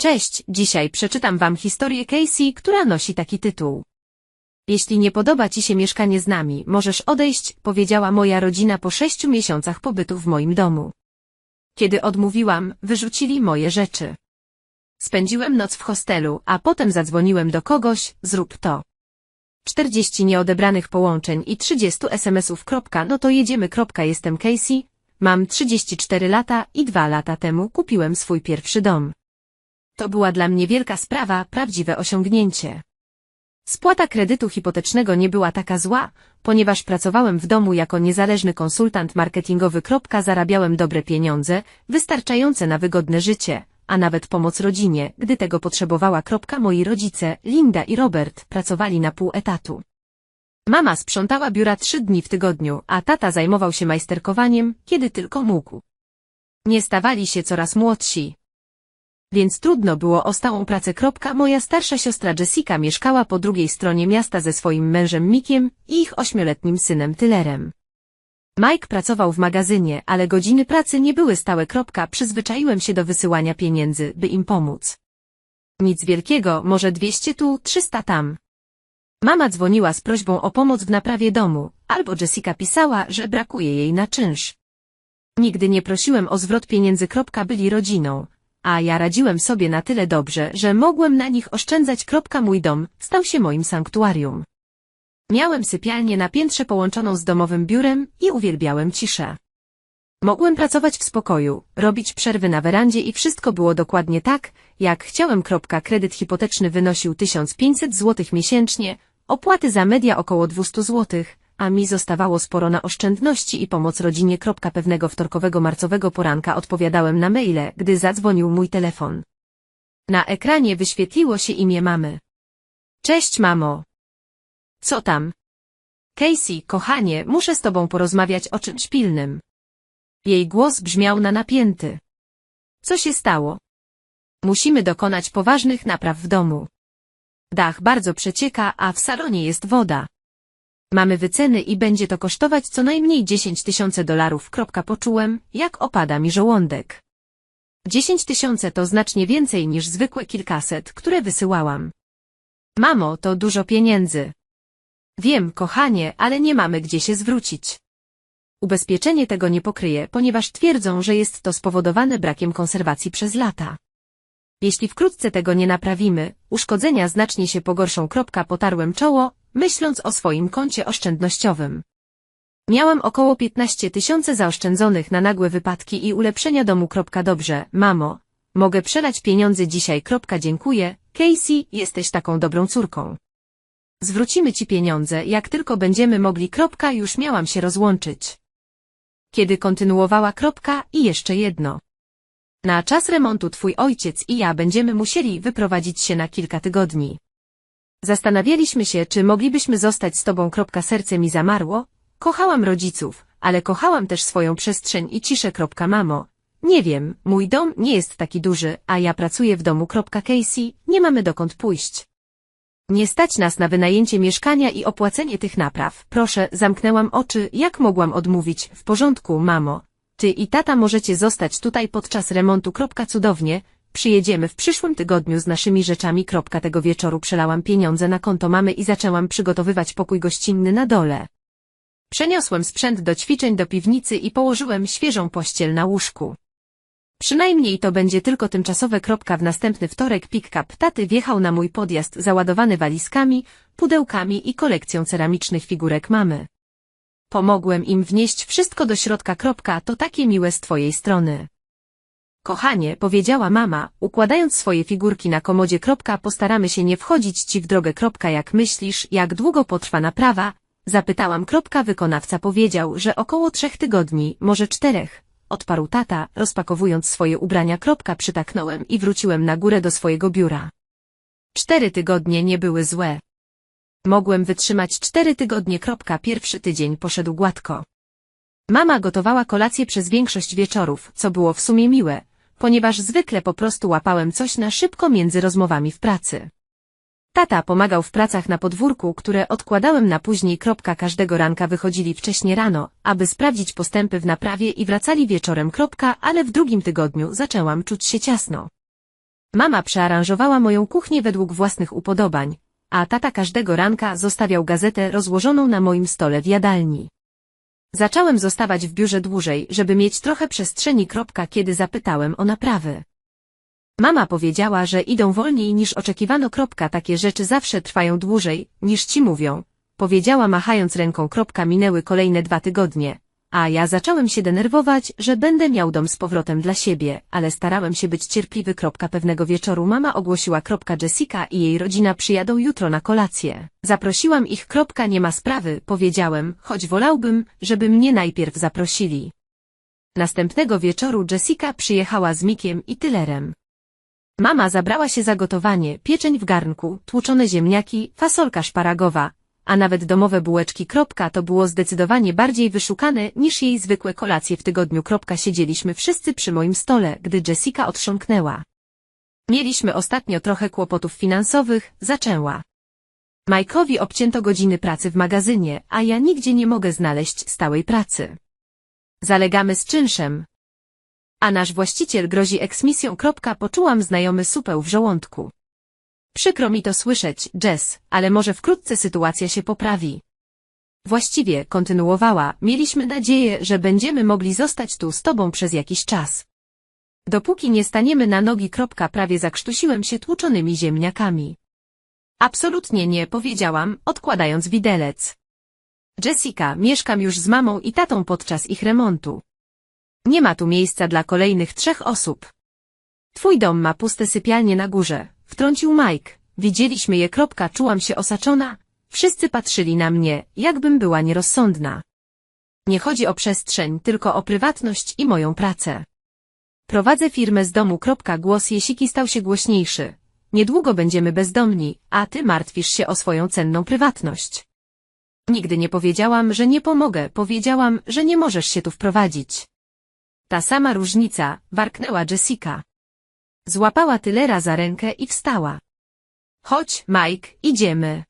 Cześć, dzisiaj przeczytam wam historię Casey, która nosi taki tytuł. Jeśli nie podoba ci się mieszkanie z nami, możesz odejść, powiedziała moja rodzina po sześciu miesiącach pobytu w moim domu. Kiedy odmówiłam, wyrzucili moje rzeczy. Spędziłem noc w hostelu, a potem zadzwoniłem do kogoś, zrób to. 40 nieodebranych połączeń i 30 SMS-ów. No to jedziemy. Jestem Casey, mam 34 lata i dwa lata temu kupiłem swój pierwszy dom. To była dla mnie wielka sprawa, prawdziwe osiągnięcie. Spłata kredytu hipotecznego nie była taka zła, ponieważ pracowałem w domu jako niezależny konsultant marketingowy. Zarabiałem dobre pieniądze, wystarczające na wygodne życie, a nawet pomoc rodzinie, gdy tego potrzebowała. Moi rodzice, Linda i Robert, pracowali na pół etatu. Mama sprzątała biura trzy dni w tygodniu, a tata zajmował się majsterkowaniem, kiedy tylko mógł. Nie stawali się coraz młodsi. Więc trudno było o stałą pracę. Moja starsza siostra Jessica mieszkała po drugiej stronie miasta ze swoim mężem Mikiem i ich ośmioletnim synem Tylerem. Mike pracował w magazynie, ale godziny pracy nie były stałe. Przyzwyczaiłem się do wysyłania pieniędzy, by im pomóc. Nic wielkiego, może 200 tu, 300 tam. Mama dzwoniła z prośbą o pomoc w naprawie domu, albo Jessica pisała, że brakuje jej na czynsz. Nigdy nie prosiłem o zwrot pieniędzy. Byli rodziną, a ja radziłem sobie na tyle dobrze, że mogłem na nich oszczędzać. Mój dom stał się moim sanktuarium. Miałem sypialnię na piętrze połączoną z domowym biurem i uwielbiałem ciszę. Mogłem pracować w spokoju, robić przerwy na werandzie i wszystko było dokładnie tak, jak chciałem. Kredyt hipoteczny wynosił 1500 zł miesięcznie, opłaty za media około 200 zł, a mi zostawało sporo na oszczędności i pomoc rodzinie. Pewnego wtorkowego marcowego poranka odpowiadałem na maile, gdy zadzwonił mój telefon. Na ekranie wyświetliło się imię mamy. Cześć mamo. Co tam? Casey, kochanie, muszę z tobą porozmawiać o czymś pilnym. Jej głos brzmiał na napięty. Co się stało? Musimy dokonać poważnych napraw w domu. Dach bardzo przecieka, a w salonie jest woda. Mamy wyceny i będzie to kosztować co najmniej 10 tysięcy dolarów. Poczułem, jak opada mi żołądek. 10 tysięcy to znacznie więcej niż zwykłe kilkaset, które wysyłałam. Mamo, to dużo pieniędzy. Wiem, kochanie, ale nie mamy gdzie się zwrócić. Ubezpieczenie tego nie pokryje, ponieważ twierdzą, że jest to spowodowane brakiem konserwacji przez lata. Jeśli wkrótce tego nie naprawimy, uszkodzenia znacznie się pogorszą. Potarłem czoło, myśląc o swoim koncie oszczędnościowym. Miałem około 15 tysięcy zaoszczędzonych na nagłe wypadki i ulepszenia domu. Dobrze, mamo. Mogę przelać pieniądze dzisiaj. Dziękuję. Casey, jesteś taką dobrą córką. Zwrócimy ci pieniądze, jak tylko będziemy mogli. Już miałam się rozłączyć. Kiedy kontynuowała kropka i jeszcze jedno. Na czas remontu twój ojciec i ja będziemy musieli wyprowadzić się na kilka tygodni. Zastanawialiśmy się, czy moglibyśmy zostać z tobą. Serce mi zamarło. Kochałam rodziców, ale kochałam też swoją przestrzeń i ciszę. Mamo, nie wiem, mój dom nie jest taki duży, a ja pracuję w domu. Casey, nie mamy dokąd pójść. Nie stać nas na wynajęcie mieszkania i opłacenie tych napraw. Proszę, zamknęłam oczy, jak mogłam odmówić. W porządku, mamo. Ty i tata możecie zostać tutaj podczas remontu. Cudownie. Przyjedziemy w przyszłym tygodniu z naszymi rzeczami. Tego wieczoru przelałam pieniądze na konto mamy i zaczęłam przygotowywać pokój gościnny na dole. Przeniosłem sprzęt do ćwiczeń do piwnicy i położyłem świeżą pościel na łóżku. Przynajmniej to będzie tylko tymczasowe. W następny wtorek pick-up taty wjechał na mój podjazd załadowany walizkami, pudełkami i kolekcją ceramicznych figurek mamy. Pomogłem im wnieść wszystko do środka. To takie miłe z twojej strony. Kochanie, powiedziała mama, układając swoje figurki na komodzie. Postaramy się nie wchodzić ci w drogę. Jak myślisz, jak długo potrwa naprawa? Zapytałam. Wykonawca powiedział, że około trzech tygodni, może czterech odparł tata, rozpakowując swoje ubrania. Przytaknąłem i wróciłem na górę do swojego biura. Cztery tygodnie nie były złe. Mogłem wytrzymać cztery tygodnie. Pierwszy tydzień poszedł gładko. Mama gotowała kolację przez większość wieczorów, co było w sumie miłe, ponieważ zwykle po prostu łapałem coś na szybko między rozmowami w pracy. Tata pomagał w pracach na podwórku, które odkładałem na później. Kropka każdego ranka wychodzili wcześnie rano, aby sprawdzić postępy w naprawie i wracali wieczorem. Kropka, ale w drugim tygodniu zaczęłam czuć się ciasno. Mama przearanżowała moją kuchnię według własnych upodobań, a tata każdego ranka zostawiał gazetę rozłożoną na moim stole w jadalni. Zacząłem zostawać w biurze dłużej, żeby mieć trochę przestrzeni. Kiedy zapytałem o naprawy. Mama powiedziała, że idą wolniej niż oczekiwano. Takie rzeczy zawsze trwają dłużej, niż ci mówią. Powiedziała machając ręką. Minęły kolejne dwa tygodnie. A ja zacząłem się denerwować, że będę miał dom z powrotem dla siebie, ale starałem się być cierpliwy. Pewnego wieczoru mama ogłosiła. Jessica i jej rodzina przyjadą jutro na kolację. Zaprosiłam ich. Nie ma sprawy, powiedziałem, choć wolałbym, żeby mnie najpierw zaprosili. Następnego wieczoru Jessica przyjechała z Mikiem i Tylerem. Mama zabrała się za gotowanie, pieczeń w garnku, tłuczone ziemniaki, fasolka szparagowa, a nawet domowe bułeczki. To było zdecydowanie bardziej wyszukane niż jej zwykłe kolacje w tygodniu. Siedzieliśmy wszyscy przy moim stole, gdy Jessica otrząknęła. Mieliśmy ostatnio trochę kłopotów finansowych, zaczęła. Majkowi obcięto godziny pracy w magazynie, a ja nigdzie nie mogę znaleźć stałej pracy. Zalegamy z czynszem. A nasz właściciel grozi eksmisją. Poczułam znajomy supeł w żołądku. Przykro mi to słyszeć, Jess, ale może wkrótce sytuacja się poprawi. Właściwie, kontynuowała, mieliśmy nadzieję, że będziemy mogli zostać tu z tobą przez jakiś czas. Dopóki nie staniemy na nogi. Kropka, Prawie zakrztusiłem się tłuczonymi ziemniakami. Absolutnie nie, powiedziałam, odkładając widelec. Jessica, mieszkam już z mamą i tatą podczas ich remontu. Nie ma tu miejsca dla kolejnych trzech osób. Twój dom ma puste sypialnie na górze, wtrącił Mike. Widzieliśmy je. Kropka, czułam się osaczona. Wszyscy patrzyli na mnie, jakbym była nierozsądna. Nie chodzi o przestrzeń, tylko o prywatność i moją pracę. Prowadzę firmę z domu. Kropka, głos Jesiki stał się głośniejszy. Niedługo będziemy bezdomni, a ty martwisz się o swoją cenną prywatność. Nigdy nie powiedziałam, że nie pomogę, powiedziałam, że nie możesz się tu wprowadzić. Ta sama różnica, warknęła Jessica. Złapała Tylera za rękę i wstała. Chodź, Mike, idziemy.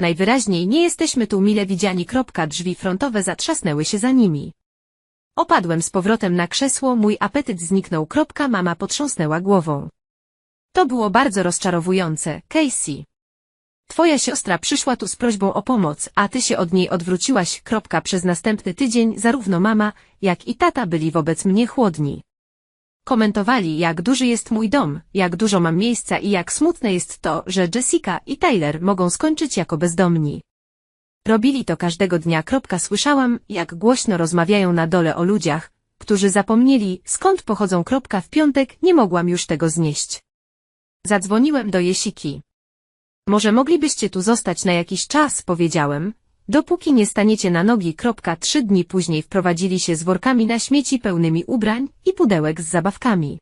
Najwyraźniej nie jesteśmy tu mile widziani. Kropka, drzwi frontowe zatrzasnęły się za nimi. Opadłem z powrotem na krzesło, mój apetyt zniknął. Kropka, mama potrząsnęła głową. To było bardzo rozczarowujące, Casey. Twoja siostra przyszła tu z prośbą o pomoc, a ty się od niej odwróciłaś. Kropka, przez następny tydzień zarówno mama, jak i tata byli wobec mnie chłodni. Komentowali, jak duży jest mój dom, jak dużo mam miejsca i jak smutne jest to, że Jessica i Tyler mogą skończyć jako bezdomni. Robili to każdego dnia. Słyszałam, jak głośno rozmawiają na dole o ludziach, którzy zapomnieli, skąd pochodzą. W piątek nie mogłam już tego znieść. Zadzwoniłem do Jesiki. Może moglibyście tu zostać na jakiś czas, powiedziałem, dopóki nie staniecie na nogi. Trzy dni później wprowadzili się z workami na śmieci pełnymi ubrań i pudełek z zabawkami.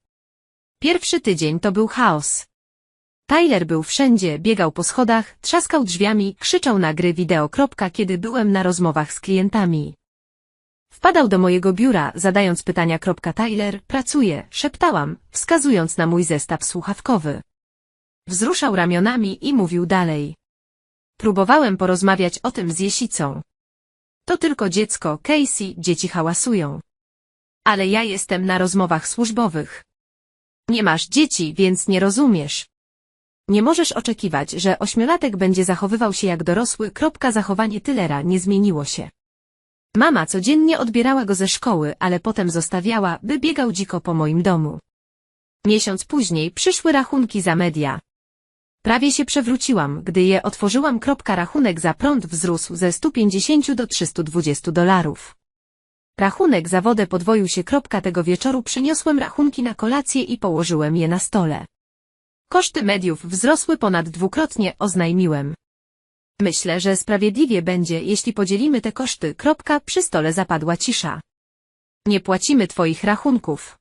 Pierwszy tydzień to był chaos. Tyler był wszędzie, biegał po schodach, trzaskał drzwiami, krzyczał na gry wideo. Kiedy byłem na rozmowach z klientami. Wpadał do mojego biura, zadając pytania. Tyler, pracuje, szeptałam, wskazując na mój zestaw słuchawkowy. Wzruszał ramionami i mówił dalej. Próbowałem porozmawiać o tym z Jesicą. To tylko dziecko, Casey, dzieci hałasują. Ale ja jestem na rozmowach służbowych. Nie masz dzieci, więc nie rozumiesz. Nie możesz oczekiwać, że ośmiolatek będzie zachowywał się jak dorosły. Kropka zachowanie Tylera nie zmieniło się. Mama codziennie odbierała go ze szkoły, ale potem zostawiała, by biegał dziko po moim domu. Miesiąc później przyszły rachunki za media. Prawie się przewróciłam, gdy je otworzyłam. Rachunek za prąd wzrósł ze 150 do 320 dolarów. Rachunek za wodę podwoił się. Tego wieczoru przyniosłem rachunki na kolację i położyłem je na stole. Koszty mediów wzrosły ponad dwukrotnie, oznajmiłem. Myślę, że sprawiedliwie będzie, jeśli podzielimy te koszty. Przy stole zapadła cisza. Nie płacimy twoich rachunków.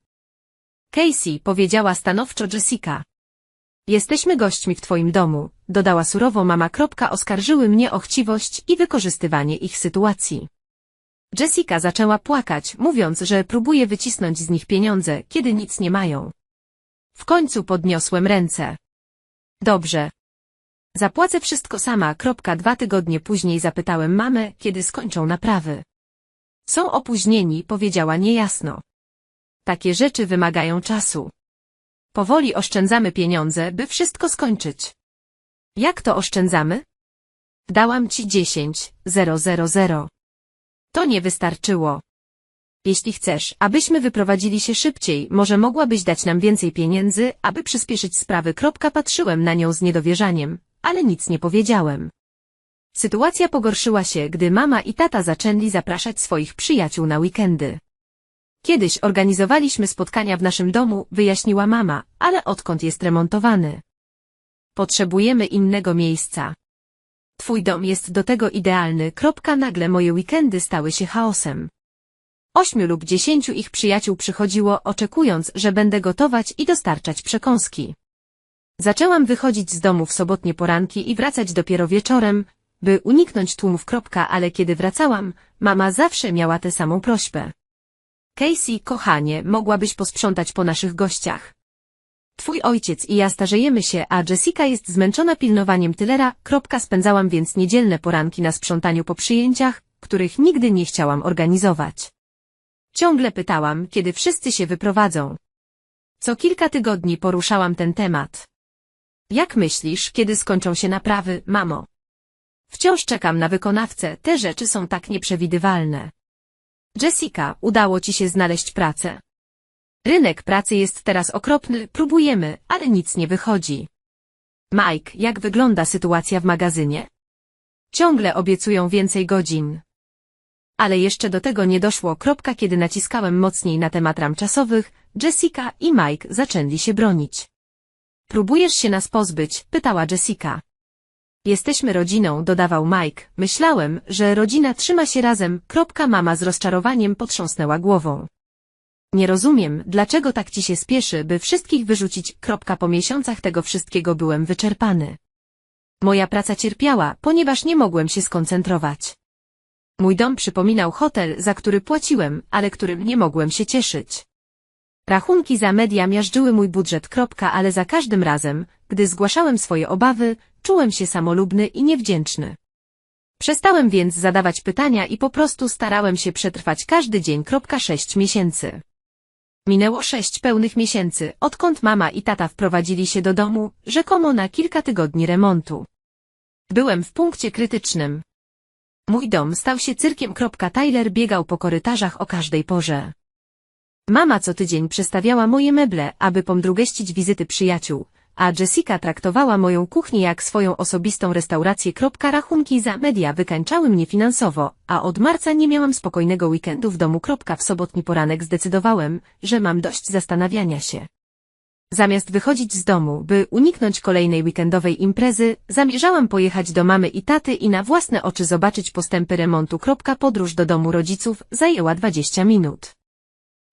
Casey powiedziała stanowczo Jessica. Jesteśmy gośćmi w twoim domu, dodała surowo mama. Oskarżyły mnie o chciwość i wykorzystywanie ich sytuacji. Jessica zaczęła płakać, mówiąc, że próbuje wycisnąć z nich pieniądze, kiedy nic nie mają. W końcu podniosłem ręce. Dobrze. Zapłacę wszystko sama. Dwa tygodnie później zapytałem mamę, kiedy skończą naprawy. Są opóźnieni, powiedziała niejasno. Takie rzeczy wymagają czasu. Powoli oszczędzamy pieniądze, by wszystko skończyć. Jak to oszczędzamy? Dałam ci 10, 000. To nie wystarczyło. Jeśli chcesz, abyśmy wyprowadzili się szybciej, może mogłabyś dać nam więcej pieniędzy, aby przyspieszyć sprawy. Patrzyłem na nią z niedowierzaniem, ale nic nie powiedziałem. Sytuacja pogorszyła się, gdy mama i tata zaczęli zapraszać swoich przyjaciół na weekendy. Kiedyś organizowaliśmy spotkania w naszym domu, wyjaśniła mama, ale odkąd jest remontowany? Potrzebujemy innego miejsca. Twój dom jest do tego idealny. Kropka nagle moje weekendy stały się chaosem. Ośmiu lub dziesięciu ich przyjaciół przychodziło, oczekując, że będę gotować i dostarczać przekąski. Zaczęłam wychodzić z domu w sobotnie poranki i wracać dopiero wieczorem, by uniknąć tłumów. Kropka, ale kiedy wracałam, mama zawsze miała tę samą prośbę. Casey, kochanie, mogłabyś posprzątać po naszych gościach. Twój ojciec i ja starzejemy się, a Jessica jest zmęczona pilnowaniem tylera. Kropka, spędzałam więc niedzielne poranki na sprzątaniu po przyjęciach, których nigdy nie chciałam organizować. Ciągle pytałam, kiedy wszyscy się wyprowadzą. Co kilka tygodni poruszałam ten temat. Jak myślisz, kiedy skończą się naprawy, mamo? Wciąż czekam na wykonawcę, te rzeczy są tak nieprzewidywalne. Jessica, udało ci się znaleźć pracę. Rynek pracy jest teraz okropny, próbujemy, ale nic nie wychodzi. Mike, jak wygląda sytuacja w magazynie? Ciągle obiecują więcej godzin. Ale jeszcze do tego nie doszło. Kropka, kiedy naciskałem mocniej na temat ram czasowych, Jessica i Mike zaczęli się bronić. Próbujesz się nas pozbyć? pytała Jessica. Jesteśmy rodziną, dodawał Mike. Myślałem, że rodzina trzyma się razem. Kropka mama z rozczarowaniem potrząsnęła głową. Nie rozumiem, dlaczego tak ci się spieszy, by wszystkich wyrzucić. Kropka po miesiącach tego wszystkiego byłem wyczerpany. Moja praca cierpiała, ponieważ nie mogłem się skoncentrować. Mój dom przypominał hotel, za który płaciłem, ale którym nie mogłem się cieszyć. Rachunki za media miażdżyły mój budżet. Kropka, ale za każdym razem, gdy zgłaszałem swoje obawy, czułem się samolubny i niewdzięczny. Przestałem więc zadawać pytania i po prostu starałem się przetrwać każdy dzień. Kropka sześć miesięcy. Minęło sześć pełnych miesięcy, odkąd mama i tata wprowadzili się do domu, rzekomo na kilka tygodni remontu. Byłem w punkcie krytycznym. Mój dom stał się cyrkiem. Tyler biegał po korytarzach o każdej porze. Mama co tydzień przestawiała moje meble, aby pomdrugeścić wizyty przyjaciół, a Jessica traktowała moją kuchnię jak swoją osobistą restaurację. Rachunki za media wykańczały mnie finansowo, a od marca nie miałam spokojnego weekendu w domu. W sobotni poranek zdecydowałem, że mam dość zastanawiania się. Zamiast wychodzić z domu, by uniknąć kolejnej weekendowej imprezy, zamierzałam pojechać do mamy i taty i na własne oczy zobaczyć postępy remontu. Podróż do domu rodziców zajęła 20 minut.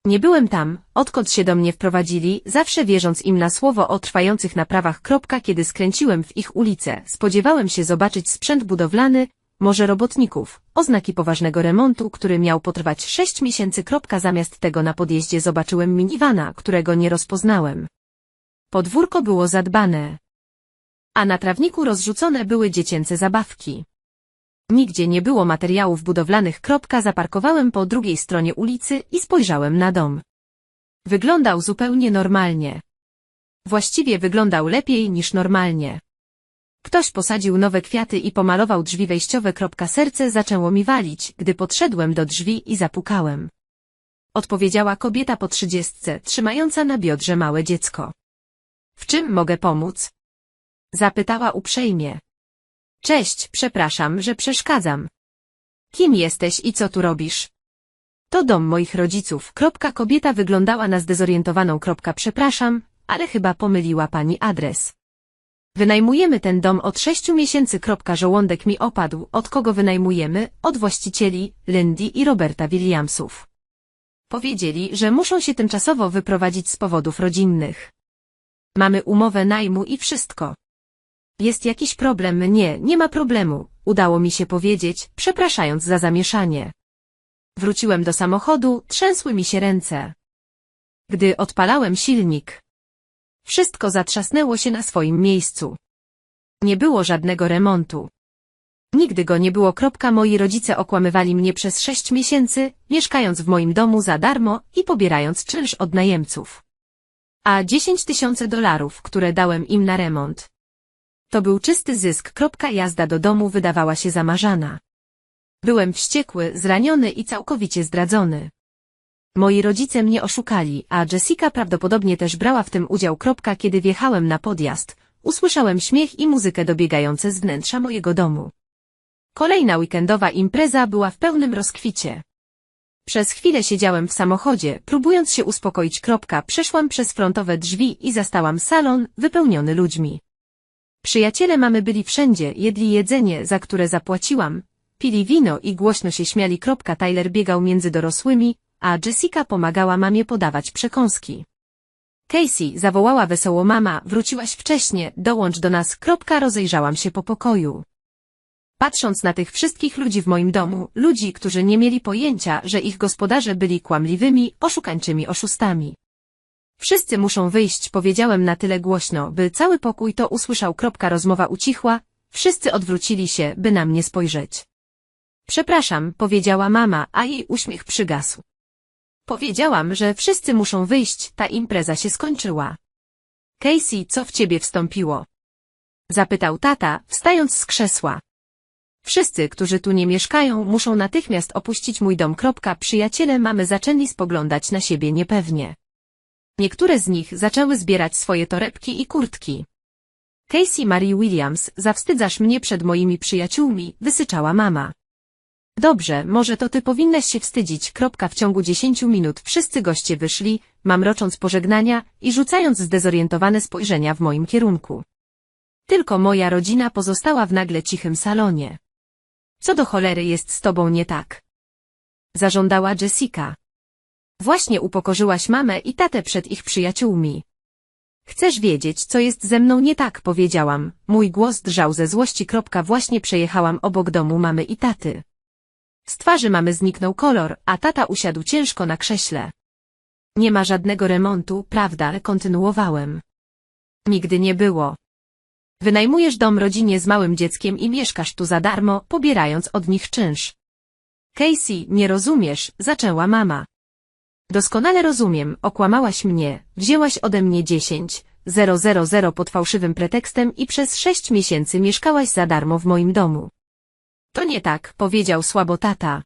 Nie byłem tam, odkąd się do mnie wprowadzili, zawsze wierząc im na słowo o trwających naprawach. Kiedy skręciłem w ich ulicę, spodziewałem się zobaczyć sprzęt budowlany, może robotników, oznaki poważnego remontu, który miał potrwać sześć miesięcy. Zamiast tego na podjeździe zobaczyłem minivana, którego nie rozpoznałem. Podwórko było zadbane. A na trawniku rozrzucone były dziecięce zabawki. Nigdzie nie było materiałów budowlanych. Zaparkowałem po drugiej stronie ulicy i spojrzałem na dom. Wyglądał zupełnie normalnie. Właściwie wyglądał lepiej niż normalnie. Ktoś posadził nowe kwiaty i pomalował drzwi wejściowe. Serce zaczęło mi walić, gdy podszedłem do drzwi i zapukałem. Odpowiedziała kobieta po trzydziestce, trzymająca na biodrze małe dziecko. W czym mogę pomóc? Zapytała uprzejmie. Cześć, przepraszam, że przeszkadzam. Kim jesteś i co tu robisz? To dom moich rodziców. Kropka kobieta wyglądała na zdezorientowaną. Kropka przepraszam, ale chyba pomyliła pani adres. Wynajmujemy ten dom od sześciu miesięcy. Kropka żołądek mi opadł. Od kogo wynajmujemy? Od właścicieli, Lindy i Roberta Williamsów. Powiedzieli, że muszą się tymczasowo wyprowadzić z powodów rodzinnych. Mamy umowę najmu i wszystko. Jest jakiś problem? Nie, nie ma problemu, udało mi się powiedzieć, przepraszając za zamieszanie. Wróciłem do samochodu, trzęsły mi się ręce. Gdy odpalałem silnik, wszystko zatrzasnęło się na swoim miejscu. Nie było żadnego remontu. Nigdy go nie było. Kropka. Moi rodzice okłamywali mnie przez sześć miesięcy, mieszkając w moim domu za darmo i pobierając czynsz od najemców. A 10 tysięcy dolarów, które dałem im na remont. To był czysty zysk. Jazda do domu wydawała się zamarzana. Byłem wściekły, zraniony i całkowicie zdradzony. Moi rodzice mnie oszukali, a Jessica prawdopodobnie też brała w tym udział. Kiedy wjechałem na podjazd, usłyszałem śmiech i muzykę dobiegające z wnętrza mojego domu. Kolejna weekendowa impreza była w pełnym rozkwicie. Przez chwilę siedziałem w samochodzie, próbując się uspokoić. Przeszłam przez frontowe drzwi i zastałam salon wypełniony ludźmi. Przyjaciele mamy byli wszędzie, jedli jedzenie, za które zapłaciłam, pili wino i głośno się śmiali. Tyler biegał między dorosłymi, a Jessica pomagała mamie podawać przekąski. Casey zawołała wesoło mama, wróciłaś wcześnie, dołącz do nas. Rozejrzałam się po pokoju. Patrząc na tych wszystkich ludzi w moim domu, ludzi, którzy nie mieli pojęcia, że ich gospodarze byli kłamliwymi, oszukańczymi oszustami. Wszyscy muszą wyjść, powiedziałem na tyle głośno, by cały pokój to usłyszał. Kropka rozmowa ucichła, wszyscy odwrócili się, by na mnie spojrzeć. Przepraszam, powiedziała mama, a jej uśmiech przygasł. Powiedziałam, że wszyscy muszą wyjść, ta impreza się skończyła. Casey, co w ciebie wstąpiło? Zapytał tata, wstając z krzesła. Wszyscy, którzy tu nie mieszkają, muszą natychmiast opuścić mój dom. Kropka, Przyjaciele mamy zaczęli spoglądać na siebie niepewnie. Niektóre z nich zaczęły zbierać swoje torebki i kurtki. Casey Marie Williams, zawstydzasz mnie przed moimi przyjaciółmi, wysyczała mama. Dobrze, może to ty powinnaś się wstydzić. Kropka w ciągu dziesięciu minut wszyscy goście wyszli, mamrocząc pożegnania i rzucając zdezorientowane spojrzenia w moim kierunku. Tylko moja rodzina pozostała w nagle cichym salonie. Co do cholery jest z tobą nie tak? Zażądała Jessica. Właśnie upokorzyłaś mamę i tatę przed ich przyjaciółmi. Chcesz wiedzieć, co jest ze mną nie tak, powiedziałam. Mój głos drżał ze złości. Właśnie przejechałam obok domu mamy i taty. Z twarzy mamy zniknął kolor, a tata usiadł ciężko na krześle. Nie ma żadnego remontu, prawda, kontynuowałem. Nigdy nie było. Wynajmujesz dom rodzinie z małym dzieckiem i mieszkasz tu za darmo, pobierając od nich czynsz. Casey, nie rozumiesz, zaczęła mama. Doskonale rozumiem, okłamałaś mnie, wzięłaś ode mnie dziesięć, zero zero zero pod fałszywym pretekstem i przez sześć miesięcy mieszkałaś za darmo w moim domu. To nie tak, powiedział słabo tata.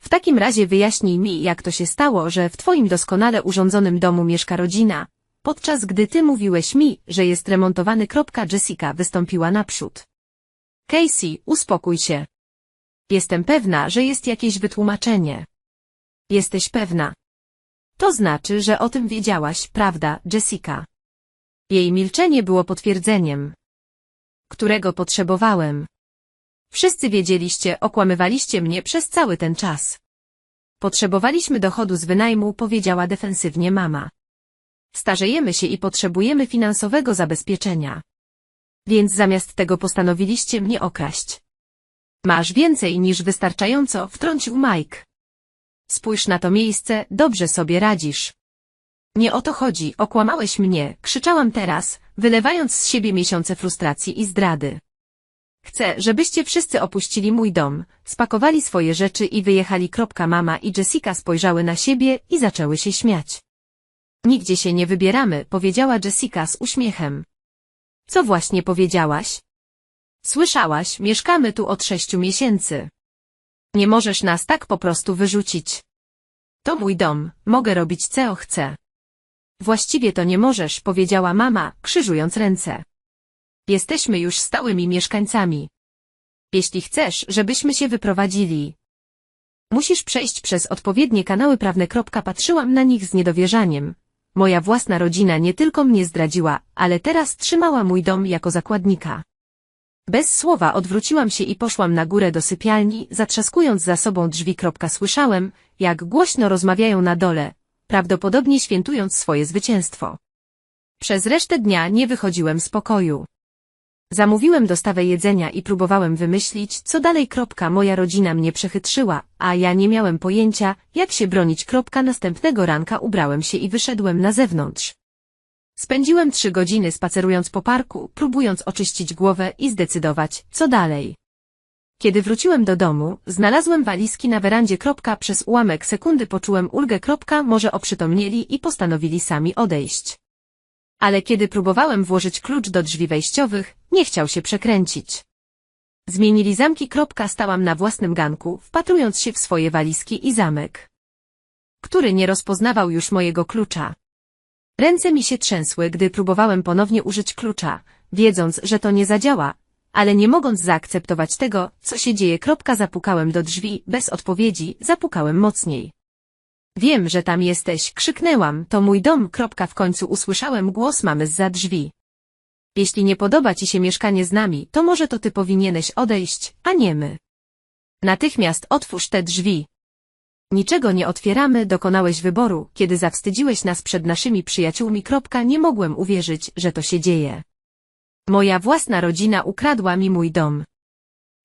W takim razie wyjaśnij mi, jak to się stało, że w twoim doskonale urządzonym domu mieszka rodzina, podczas gdy ty mówiłeś mi, że jest remontowany. Jessica wystąpiła naprzód. Casey, uspokój się. Jestem pewna, że jest jakieś wytłumaczenie. Jesteś pewna. To znaczy, że o tym wiedziałaś, prawda, Jessica? Jej milczenie było potwierdzeniem, którego potrzebowałem. Wszyscy wiedzieliście, okłamywaliście mnie przez cały ten czas. Potrzebowaliśmy dochodu z wynajmu, powiedziała defensywnie mama. Starzejemy się i potrzebujemy finansowego zabezpieczenia. Więc zamiast tego postanowiliście mnie okraść. Masz więcej niż wystarczająco, wtrącił Mike. Spójrz na to miejsce, dobrze sobie radzisz. Nie o to chodzi, okłamałeś mnie, krzyczałam teraz, wylewając z siebie miesiące frustracji i zdrady. Chcę, żebyście wszyscy opuścili mój dom, spakowali swoje rzeczy i wyjechali. Mama i Jessica spojrzały na siebie i zaczęły się śmiać. Nigdzie się nie wybieramy, powiedziała Jessica z uśmiechem. Co właśnie powiedziałaś? Słyszałaś, mieszkamy tu od sześciu miesięcy. Nie możesz nas tak po prostu wyrzucić. To mój dom, mogę robić co chcę. Właściwie to nie możesz, powiedziała mama, krzyżując ręce. Jesteśmy już stałymi mieszkańcami. Jeśli chcesz, żebyśmy się wyprowadzili, musisz przejść przez odpowiednie kanały prawne. Patrzyłam na nich z niedowierzaniem. Moja własna rodzina nie tylko mnie zdradziła, ale teraz trzymała mój dom jako zakładnika. Bez słowa odwróciłam się i poszłam na górę do sypialni, zatrzaskując za sobą drzwi. Słyszałem, jak głośno rozmawiają na dole, prawdopodobnie świętując swoje zwycięstwo. Przez resztę dnia nie wychodziłem z pokoju. Zamówiłem dostawę jedzenia i próbowałem wymyślić, co dalej. Moja rodzina mnie przechytrzyła, a ja nie miałem pojęcia, jak się bronić. Następnego ranka ubrałem się i wyszedłem na zewnątrz. Spędziłem trzy godziny spacerując po parku, próbując oczyścić głowę i zdecydować, co dalej. Kiedy wróciłem do domu, znalazłem walizki na werandzie. Przez ułamek sekundy poczułem ulgę. Może oprzytomnieli i postanowili sami odejść. Ale kiedy próbowałem włożyć klucz do drzwi wejściowych, nie chciał się przekręcić. Zmienili zamki. Stałam na własnym ganku, wpatrując się w swoje walizki i zamek, który nie rozpoznawał już mojego klucza. Ręce mi się trzęsły, gdy próbowałem ponownie użyć klucza, wiedząc, że to nie zadziała, ale nie mogąc zaakceptować tego, co się dzieje. Kropka, Zapukałem do drzwi, bez odpowiedzi, zapukałem mocniej. Wiem, że tam jesteś, krzyknęłam, to mój dom. Kropka, W końcu usłyszałem głos mamy zza drzwi. Jeśli nie podoba ci się mieszkanie z nami, to może to ty powinieneś odejść, a nie my. Natychmiast otwórz te drzwi. Niczego nie otwieramy, dokonałeś wyboru, kiedy zawstydziłeś nas przed naszymi przyjaciółmi. Nie mogłem uwierzyć, że to się dzieje. Moja własna rodzina ukradła mi mój dom.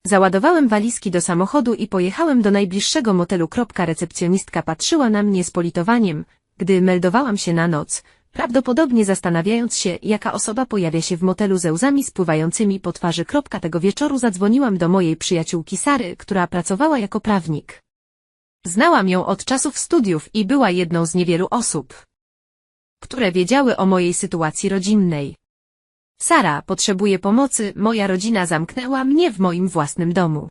Załadowałem walizki do samochodu i pojechałem do najbliższego motelu. Recepcjonistka patrzyła na mnie z politowaniem, gdy meldowałam się na noc, prawdopodobnie zastanawiając się, jaka osoba pojawia się w motelu ze łzami spływającymi po twarzy. Tego wieczoru zadzwoniłam do mojej przyjaciółki Sary, która pracowała jako prawnik. Znałam ją od czasów studiów i była jedną z niewielu osób, które wiedziały o mojej sytuacji rodzinnej. Sara potrzebuje pomocy, moja rodzina zamknęła mnie w moim własnym domu.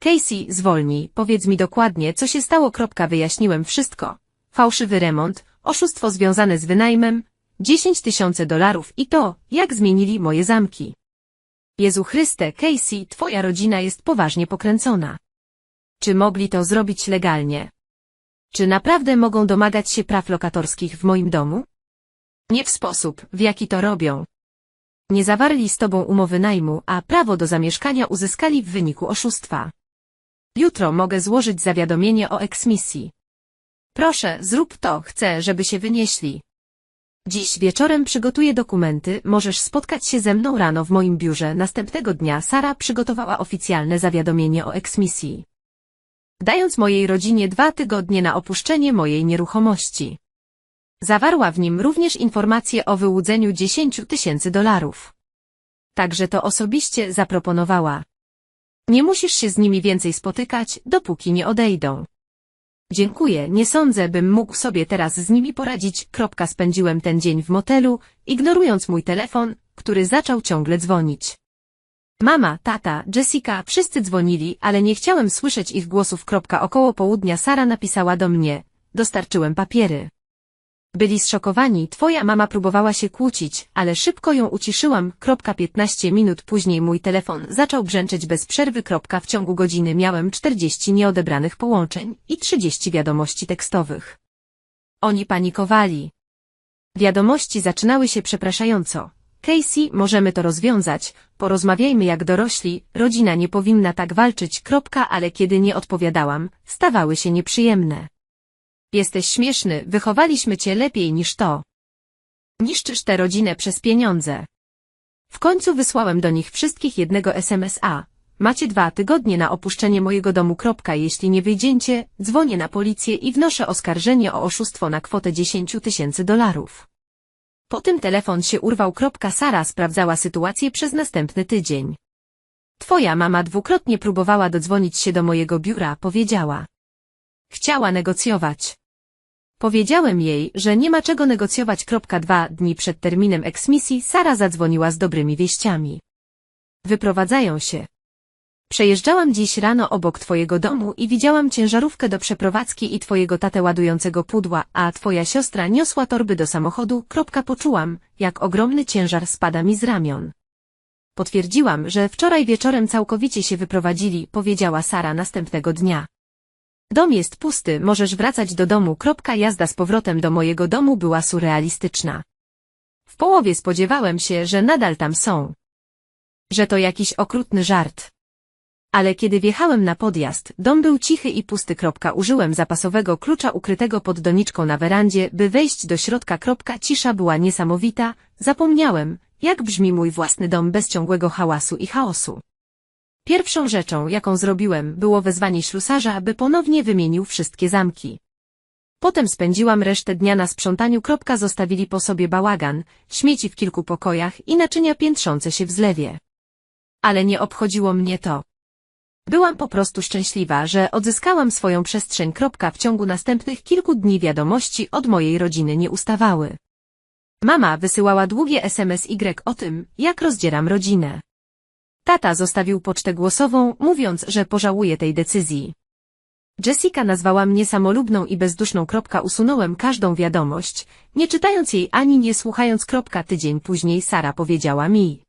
Casey, zwolnij, powiedz mi dokładnie, co się stało. Wyjaśniłem wszystko. Fałszywy remont, oszustwo związane z wynajmem, 10 tysięcy dolarów i to, jak zmienili moje zamki. Jezu Chryste, Casey, twoja rodzina jest poważnie pokręcona. Czy mogli to zrobić legalnie? Czy naprawdę mogą domagać się praw lokatorskich w moim domu? Nie w sposób, w jaki to robią. Nie zawarli z tobą umowy najmu, a prawo do zamieszkania uzyskali w wyniku oszustwa. Jutro mogę złożyć zawiadomienie o eksmisji. Proszę, zrób to, chcę, żeby się wynieśli. Dziś wieczorem przygotuję dokumenty, możesz spotkać się ze mną rano w moim biurze. Następnego dnia Sara przygotowała oficjalne zawiadomienie o eksmisji. Dając mojej rodzinie dwa tygodnie na opuszczenie mojej nieruchomości. Zawarła w nim również informację o wyłudzeniu 10 tysięcy dolarów. Także to osobiście zaproponowała. Nie musisz się z nimi więcej spotykać, dopóki nie odejdą. Dziękuję, nie sądzę, bym mógł sobie teraz z nimi poradzić. Kropka spędziłem ten dzień w motelu, ignorując mój telefon, który zaczął ciągle dzwonić. Mama, tata, Jessica, wszyscy dzwonili, ale nie chciałem słyszeć ich głosów. Około południa Sara napisała do mnie. Dostarczyłem papiery. Byli zszokowani, twoja mama próbowała się kłócić, ale szybko ją uciszyłam. Kropka 15 minut później mój telefon zaczął brzęczeć bez przerwy. W ciągu godziny miałem 40 nieodebranych połączeń i 30 wiadomości tekstowych. Oni panikowali. Wiadomości zaczynały się przepraszająco. Casey, możemy to rozwiązać, porozmawiajmy jak dorośli, rodzina nie powinna tak walczyć. Kropka, ale kiedy nie odpowiadałam, stawały się nieprzyjemne. Jesteś śmieszny, wychowaliśmy cię lepiej niż to. Niszczysz tę rodzinę przez pieniądze. W końcu wysłałem do nich wszystkich jednego SMS-a. Macie dwa tygodnie na opuszczenie mojego domu. Kropka. Jeśli nie wyjdziecie, dzwonię na policję i wnoszę oskarżenie o oszustwo na kwotę 10 tysięcy dolarów. Po tym telefon się urwał. Sara sprawdzała sytuację przez następny tydzień. Twoja mama dwukrotnie próbowała dodzwonić się do mojego biura, powiedziała. Chciała negocjować. Powiedziałem jej, że nie ma czego negocjować. Dwa dni przed terminem eksmisji Sara zadzwoniła z dobrymi wieściami. Wyprowadzają się. Przejeżdżałam dziś rano obok twojego domu i widziałam ciężarówkę do przeprowadzki i twojego tatę ładującego pudła, a twoja siostra niosła torby do samochodu. Poczułam, jak ogromny ciężar spada mi z ramion. Potwierdziłam, że wczoraj wieczorem całkowicie się wyprowadzili, powiedziała Sara następnego dnia. Dom jest pusty, możesz wracać do domu. Kropka jazda z powrotem do mojego domu była surrealistyczna. W połowie spodziewałem się, że nadal tam są. Że to jakiś okrutny żart. Ale kiedy wjechałem na podjazd, dom był cichy i pusty. Użyłem zapasowego klucza ukrytego pod doniczką na werandzie, by wejść do środka. Cisza była niesamowita, zapomniałem, jak brzmi mój własny dom bez ciągłego hałasu i chaosu. Pierwszą rzeczą, jaką zrobiłem, było wezwanie ślusarza, aby ponownie wymienił wszystkie zamki. Potem spędziłam resztę dnia na sprzątaniu. Zostawili po sobie bałagan, śmieci w kilku pokojach i naczynia piętrzące się w zlewie. Ale nie obchodziło mnie to. Byłam po prostu szczęśliwa, że odzyskałam swoją przestrzeń. W ciągu następnych kilku dni wiadomości od mojej rodziny nie ustawały. Mama wysyłała długie SMS Y o tym, jak rozdzieram rodzinę. Tata zostawił pocztę głosową, mówiąc, że pożałuje tej decyzji. Jessica nazwała mnie samolubną i bezduszną. Usunąłem każdą wiadomość, nie czytając jej ani nie słuchając. Tydzień później Sara powiedziała mi.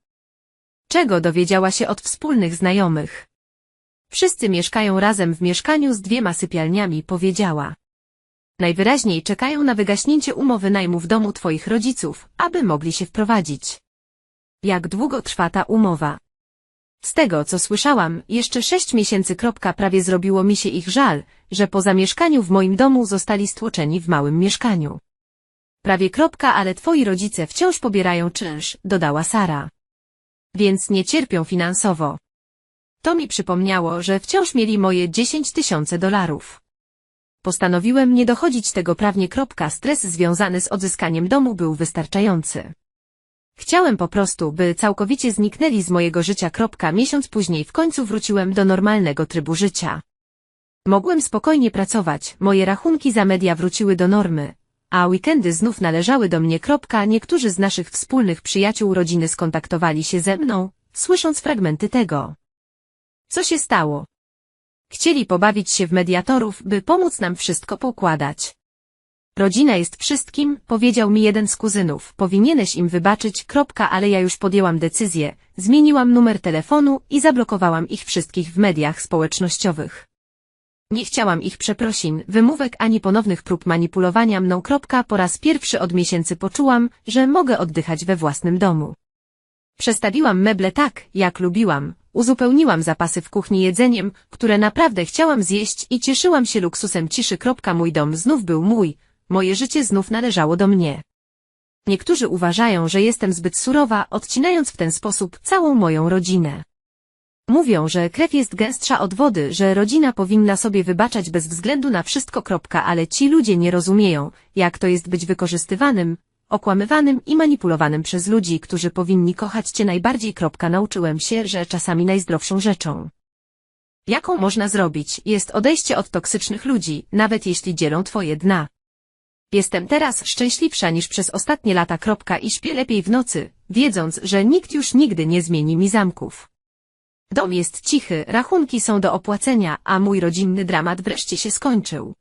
Czego dowiedziała się od wspólnych znajomych? Wszyscy mieszkają razem w mieszkaniu z dwiema sypialniami, powiedziała. Najwyraźniej czekają na wygaśnięcie umowy najmu w domu twoich rodziców, aby mogli się wprowadzić. Jak długo trwa ta umowa? Z tego, co słyszałam, jeszcze sześć miesięcy. Prawie zrobiło mi się ich żal, że po zamieszkaniu w moim domu zostali stłoczeni w małym mieszkaniu. Prawie kropka, ale twoi rodzice wciąż pobierają czynsz, dodała Sara. Więc nie cierpią finansowo. To mi przypomniało, że wciąż mieli moje 10 tysięcy dolarów. Postanowiłem nie dochodzić tego prawnie. Stres związany z odzyskaniem domu był wystarczający. Chciałem po prostu, by całkowicie zniknęli z mojego życia. Miesiąc później w końcu wróciłem do normalnego trybu życia. Mogłem spokojnie pracować, moje rachunki za media wróciły do normy, a weekendy znów należały do mnie. Niektórzy z naszych wspólnych przyjaciół rodziny skontaktowali się ze mną, słysząc fragmenty tego. Co się stało? Chcieli pobawić się w mediatorów, by pomóc nam wszystko poukładać. Rodzina jest wszystkim, powiedział mi jeden z kuzynów. Powinieneś im wybaczyć, kropka, ale ja już podjęłam decyzję, zmieniłam numer telefonu i zablokowałam ich wszystkich w mediach społecznościowych. Nie chciałam ich przeprosin, wymówek ani ponownych prób manipulowania mną. Kropka, po raz pierwszy od miesięcy poczułam, że mogę oddychać we własnym domu. Przestawiłam meble tak, jak lubiłam, uzupełniłam zapasy w kuchni jedzeniem, które naprawdę chciałam zjeść i cieszyłam się luksusem ciszy. Mój dom znów był mój, moje życie znów należało do mnie. Niektórzy uważają, że jestem zbyt surowa, odcinając w ten sposób całą moją rodzinę. Mówią, że krew jest gęstsza od wody, że rodzina powinna sobie wybaczać bez względu na wszystko. Ale ci ludzie nie rozumieją, jak to jest być wykorzystywanym, okłamywanym i manipulowanym przez ludzi, którzy powinni kochać cię najbardziej. Nauczyłem się, że czasami najzdrowszą rzeczą, jaką można zrobić, jest odejście od toksycznych ludzi, nawet jeśli dzielą twoje dna. Jestem teraz szczęśliwsza niż przez ostatnie lata. I śpię lepiej w nocy, wiedząc, że nikt już nigdy nie zmieni mi zamków. Dom jest cichy, rachunki są do opłacenia, a mój rodzinny dramat wreszcie się skończył.